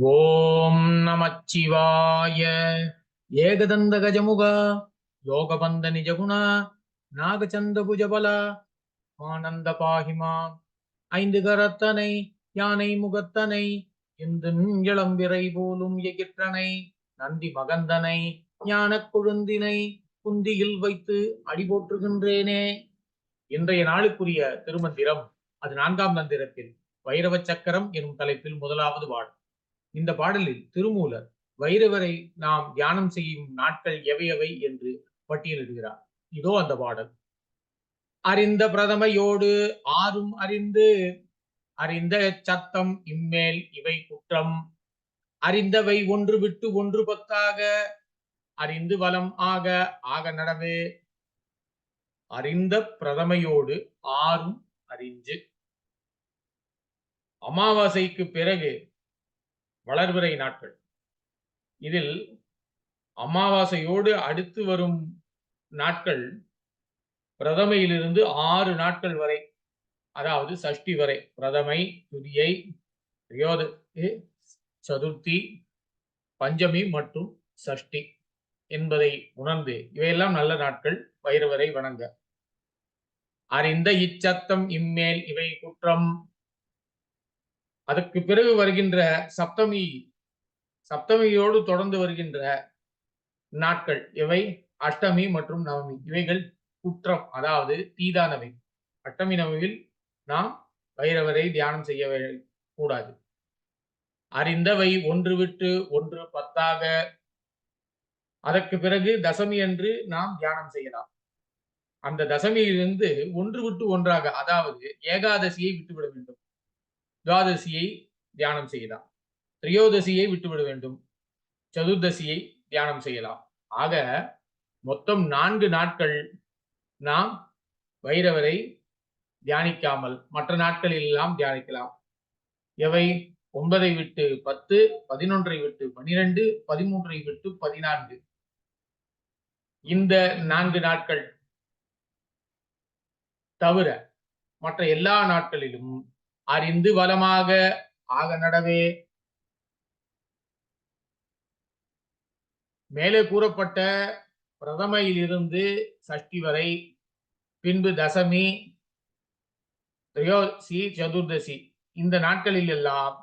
ஓம் நமச்சிவாய. ஏகதந்த கஜமுக யோகபந்த நிஜகுணா நாகச்சந்த புஜபல ஆனந்த பாகிமா ஐந்து கரத்தனை யானை முகத்தனை இந்து இளம்பிறை போலும் எகிற்றனை நந்தி மகந்தனை ஞானக் கொழுந்தினை குந்தியில் வைத்து அடி போற்றுகின்றேனே. இன்றைய நாளுக்குரிய திருமந்திரம் அது நான்காம் மந்திரத்தில் வைரவ சக்கரம் எனும் தலைப்பில் முதலாவது பாடல். இந்த பாடலில் திருமூலர் வைரவரை நாம் தியானம் செய்யும் நாட்கள் எவையவை என்று பட்டியலிடுகிறார். இதோ அந்த பாடல். அறிந்த பிரதமையோடு ஆறும் அறிந்து அறிந்த சத்தம் இம்மேல் இவை குற்றம். அறிந்தவை ஒன்று விட்டு ஒன்று பத்தாக அறிந்து வலம் ஆக ஆக நடவே. அறிந்த பிரதமையோடு ஆறும் அறிஞ்சு. அமாவாசைக்கு பிறகு வளர்பிறை நாட்கள். இதில் அமாவாசையோடு அடுத்து வரும் நாட்கள் பிரதமையிலிருந்து ஆறு நாட்கள் வரை அதாவது சஷ்டி வரை பிரதமை துதியை திரியோதசி சதுர்த்தி பஞ்சமி மற்றும் சஷ்டி என்பதை உணர்ந்து இவையெல்லாம் நல்ல நாட்கள் வைரவரை வணங்க. அறிந்த இச்சத்தம் இம்மேல் இவை குற்றம். அதற்கு பிறகு வருகின்ற சப்தமி சப்தமியோடு தொடர்ந்து வருகின்ற நாட்கள் இவை அஷ்டமி மற்றும் நவமி. இவைகள் குற்றம் அதாவது தீதானவை. அஷ்டமி நவமியில் நாம் வைரவரை தியானம் செய்ய கூடாது. அறிந்தவை ஒன்று விட்டு ஒன்று பத்தாக. அதற்கு பிறகு தசமி அன்று நாம் தியானம் செய்யலாம். அந்த தசமியிலிருந்து ஒன்று விட்டு ஒன்றாக அதாவது ஏகாதசியை விட்டுவிட வேண்டும். துவாதசியை தியானம் செய்யலாம். திரியோதசியை விட்டுவிட வேண்டும். சதுர்தசியை தியானம் செய்யலாம். ஆக மொத்தம் நான்கு நாட்கள் நாம் வைரவரை தியானிக்காமல் மற்ற நாட்களில் எல்லாம் தியானிக்கலாம். எவை? ஒன்பதை விட்டு பத்து பதினொன்றை விட்டு பனிரெண்டு பதிமூன்றை விட்டு பதினான்கு. இந்த நான்கு நாட்கள் தவிர மற்ற எல்லா நாட்களிலும் அறிந்து வளமாக ஆக நடவே. மேலே கூறப்பட்ட பிரதமையிலிருந்து சஷ்டி வரை பின்பு தசமி திரையோசி சதுர்தசி இந்த நாட்களில் எல்லாம்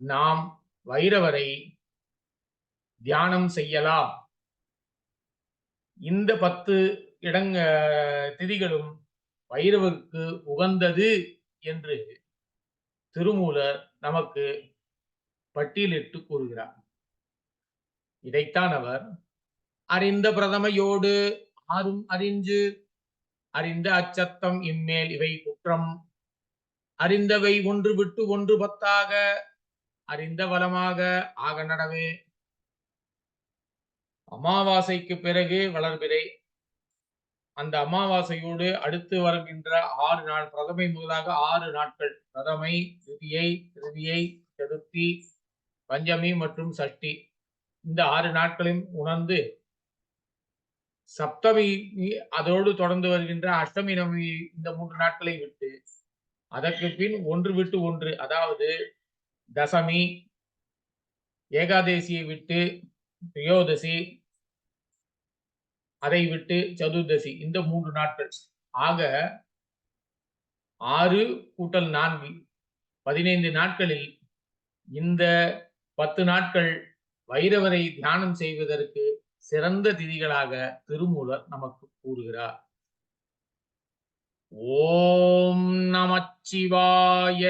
நாம் வைரவரை தியானம் செய்யலாம். இந்த பத்து இடங்க திதிகளும் வைரவருக்கு உகந்தது என்று திருமூலர் நமக்கு பட்டியலிட்டு கூறுகிறார். இதைத்தான் அவர் அறிந்த பிரதமையோடு ஆறும் அறிஞ்சு அறிந்த அச்சத்தம் இம்மேல் இவை குற்றம். அறிந்தவை ஒன்று விட்டு ஒன்று பத்தாக அறிந்த வளமாக ஆக நடவே. அமாவாசைக்கு பிறகு வளர்பிறை அந்த அமாவாசையோடு அடுத்து வருகின்ற ஆறு நாள் பிரதமை முதலாக ஆறு நாட்கள். பிரதமை துதியை திருதியை சதுர்த்தி பஞ்சமி மற்றும் சஷ்டி. இந்த ஆறு நாட்களையும் உணர்ந்து சப்தமி அதோடு தொடர்ந்து வருகின்ற அஷ்டமி நவமி இந்த மூன்று நாட்களை விட்டு அதற்கு பின் ஒன்று விட்டு ஒன்று அதாவது தசமி ஏகாதசியை விட்டு திரியோதசி அதை விட்டு சதுர்தசி இந்த மூன்று நாட்கள். ஆக ஆறு கூட்டல் நான்கு பதினைந்து நாட்களில் இந்த பத்து நாட்கள் வைரவரை தியானம் செய்வதற்கு சிறந்த திதிகளாக திருமூலர் நமக்கு கூறுகிறார். ஓம் நமச்சிவாய.